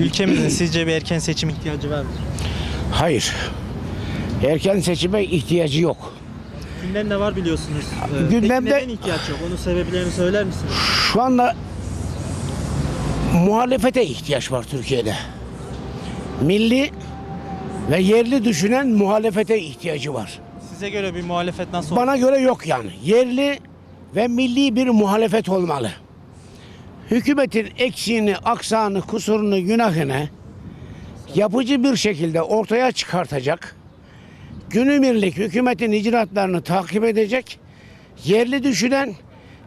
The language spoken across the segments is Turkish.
Ülkemizin sizce bir erken seçim ihtiyacı var mı? Hayır. Erken seçime ihtiyacı yok. Gündemde var biliyorsunuz. Ee, Gündemde- Peki neden ihtiyaç yok? Onun sebeplerini söyler misiniz? Şu anda muhalefete ihtiyaç var Türkiye'de. Milli ve yerli düşünen muhalefete ihtiyacı var. Size göre bir muhalefet nasıl olur? Bana göre yok yani. Yerli ve milli bir muhalefet olmalı. Hükümetin eksiğini, aksağını, kusurunu, günahını yapıcı bir şekilde ortaya çıkartacak. Günübirlik hükümetin icraatlarını takip edecek. Yerli düşünen,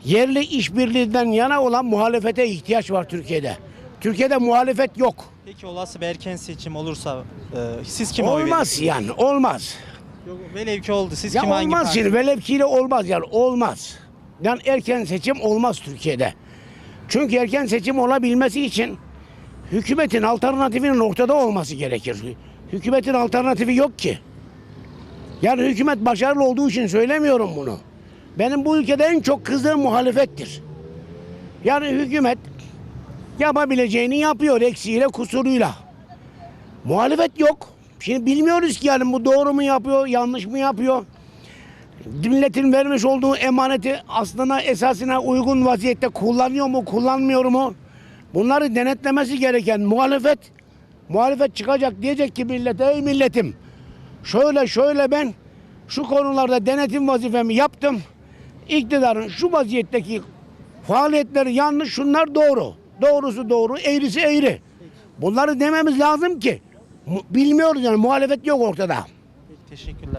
yerli işbirliğinden yana olan muhalefete ihtiyaç var Türkiye'de. Türkiye'de muhalefet yok. Peki olası bir erken seçim olursa e, siz kime oy olmaz yani, olmaz. Yok, velev ki oldu. Siz Ya kime hangi olmaz parti? şimdi velevkiyle olmaz yani olmaz. Yani erken seçim olmaz Türkiye'de. Çünkü erken seçim olabilmesi için hükümetin alternatifinin ortada olması gerekir. Hükümetin alternatifi yok ki. Yani hükümet başarılı olduğu için söylemiyorum bunu. Benim bu ülkede en çok kızdığım muhalefettir. Yani hükümet yapabileceğini yapıyor eksiğiyle kusuruyla. Muhalefet yok. Şimdi bilmiyoruz ki yani bu doğru mu yapıyor, yanlış mı yapıyor? Milletin vermiş olduğu emaneti aslına esasına uygun vaziyette kullanıyor mu, kullanmıyor mu? Bunları denetlemesi gereken muhalefet, muhalefet çıkacak diyecek ki millete, ey milletim şöyle şöyle ben şu konularda denetim vazifemi yaptım. İktidarın şu vaziyetteki faaliyetleri yanlış, şunlar doğru. Doğrusu doğru, eğrisi eğri. Bunları dememiz lazım ki bilmiyoruz yani muhalefet yok ortada. Teşekkürler.